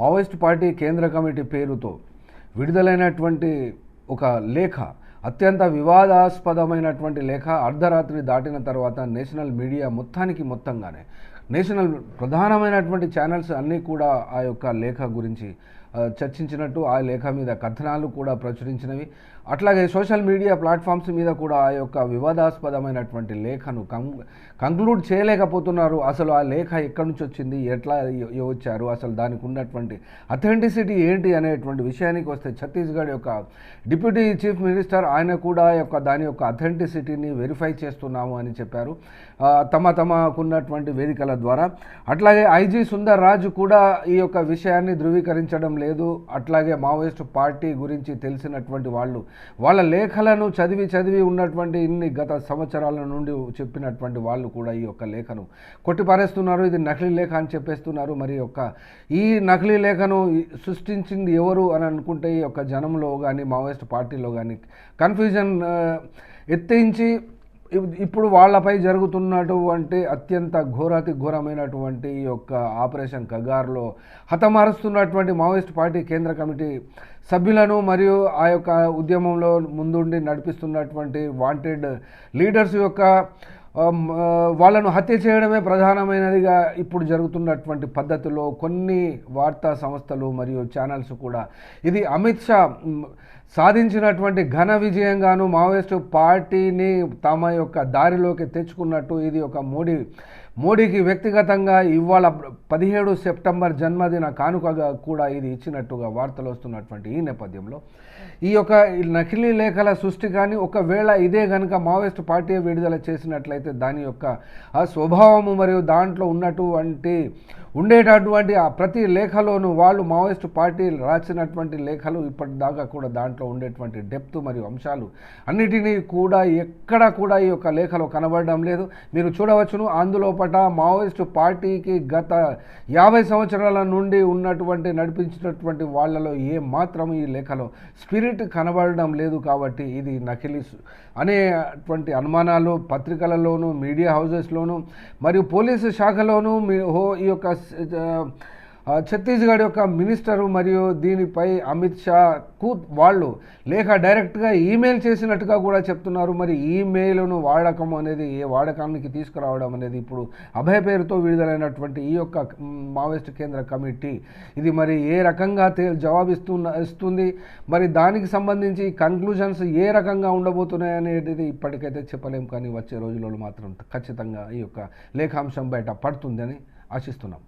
Maoist party కేంద్ర committee పేరుతో విడుదలైనటువంటి ఒక లేఖ అత్యంత వివాదాస్పదమైనటువంటి లేఖ అర్ధరాత్రి దాటిన తర్వాత నేషనల్ మీడియా మొత్తానికి మొత్తంగానే. నేషనల్ ప్రధానమైనటువంటి ఛానల్స్ అన్నీ కూడా ఆ యొక్క లేఖ గురించి చర్చించినట్టు ఆ లేఖ మీద కథనాలు కూడా ప్రచురించినవి. అట్లాగే సోషల్ మీడియా ప్లాట్ఫామ్స్ మీద కూడా ఆ యొక్క వివాదాస్పదమైనటువంటి లేఖను కం కంక్లూడ్ చేయలేకపోతున్నారు. అసలు ఆ లేఖ ఎక్కడి నుంచి వచ్చింది? ఎట్లా వచ్చారు? అసలు దానికి ఉన్నటువంటి అథెంటిసిటీ ఏంటి అనేటువంటి విషయానికి వస్తే ఛత్తీస్గఢ్ యొక్క డిప్యూటీ చీఫ్ మినిస్టర్ ఆయన కూడా యొక్క దాని యొక్క అథెంటిసిటీని వెరిఫై చేస్తున్నాము అని చెప్పారు. తమ తమకున్నటువంటి వేదికల ద్వారా. అట్లాగే ఐజీ సుందర్ రాజు కూడా ఈ యొక్క విషయాన్ని ధృవీకరించడం లేదు. అట్లాగే మావోయిస్ట్ పార్టీ గురించి తెలిసినటువంటి వాళ్ళు వాళ్ళ లేఖలను చదివి చదివి ఉన్నటువంటి ఇన్ని గత సంవత్సరాల నుండి చెప్పినటువంటి వాళ్ళు కూడా ఈ యొక్క లేఖను కొట్టిపారేస్తున్నారు. ఇది నకిలీ లేఖ అని చెప్పేస్తున్నారు. మరి యొక్క ఈ నకిలీ లేఖను సృష్టించింది ఎవరు అని అనుకుంటే ఈ యొక్క జనంలో కానీ మావోయిస్ట్ పార్టీలో కానీ కన్ఫ్యూజన్ ఎత్తించి ఇప్పుడు వాళ్ళపై జరుగుతున్నటువంటి అత్యంత ఘోరాతి ఘోరమైనటువంటి ఈ యొక్క ఆపరేషన్ కగార్లో హతమారుస్తున్నటువంటి మావోయిస్ట్ పార్టీ కేంద్ర కమిటీ సభ్యులను మరియు ఆ యొక్క ఉద్యమంలో ముందుండి నడిపిస్తున్నటువంటి వాంటెడ్ లీడర్స్ యొక్క వాళ్ళను హత్య చేయడమే ప్రధానమైనదిగా ఇప్పుడు జరుగుతున్నటువంటి పద్ధతిలో కొన్ని వార్తా సంస్థలు మరియు ఛానల్స్ కూడా. ఇది అమిత్ షా సాధించినటువంటి ఘన విజయంగాను మావోయిస్టు పార్టీని తమ యొక్క దారిలోకి తెచ్చుకున్నట్టు ఇది ఒక మోడీ మోడీకి వ్యక్తిగతంగా ఇవాళ పదిహేడు సెప్టెంబర్ జన్మదిన కానుకగా కూడా ఇది ఇచ్చినట్టుగా వార్తలు వస్తున్నటువంటి ఈ నేపథ్యంలో. ఈ యొక్క నకిలీ లేఖల సృష్టి కానీ ఒకవేళ ఇదే కనుక మావోయిస్టు పార్టీ విడుదల చేసినట్లయితే అయితే దాని యొక్క ఆ స్వభావము మరియు దాంట్లో ఉన్నటువంటి ఉండేటటువంటి ఆ ప్రతి లేఖలోనూ వాళ్ళు మావోయిస్ట్ పార్టీ రాసినటువంటి లేఖలు ఇప్పటిదాకా కూడా దాంట్లో ఉండేటువంటి డెప్త్ మరియు అంశాలు అన్నిటినీ కూడా ఎక్కడ కూడా ఈ యొక్క లేఖలో కనబడడం లేదు. మీరు చూడవచ్చును అందులో పట మావోయిస్ట్ పార్టీకి గత యాభై సంవత్సరాల నుండి ఉన్నటువంటి నడిపించినటువంటి వాళ్ళలో ఏ మాత్రం ఈ లేఖలో స్పిరిట్ కనబడడం లేదు కాబట్టి ఇది నకిలీ అనేటువంటి అనుమానాలు పత్రికలలోనూ మీడియా హౌజెస్లోనూ మరియు పోలీసు శాఖలోనూ మీ- హో ఈ యొక్క ఛత్తీస్గఢ్ యొక్క మినిస్టరు మరియు దీనిపై అమిత్ షాకు వాళ్ళు లేఖ డైరెక్ట్గా ఈమెయిల్ చేసినట్టుగా కూడా చెప్తున్నారు. మరి ఈమెయిల్ను వాడకం అనేది ఏ వాడకానికి తీసుకురావడం అనేది ఇప్పుడు అభయ పేరుతో విడుదలైనటువంటి ఈ యొక్క మావోయిస్ట్ కేంద్ర కమిటీ. ఇది మరి ఏ రకంగా జవాబిస్తున్న ఇస్తుంది? మరి దానికి సంబంధించి కంక్లూజన్స్ ఏ రకంగా ఉండబోతున్నాయి అనేది ఇప్పటికైతే చెప్పలేం. కానీ వచ్చే రోజులలో మాత్రం ఖచ్చితంగా ఈ యొక్క లేఖాంశం బయట పడుతుందని ఆశిస్తున్నాం.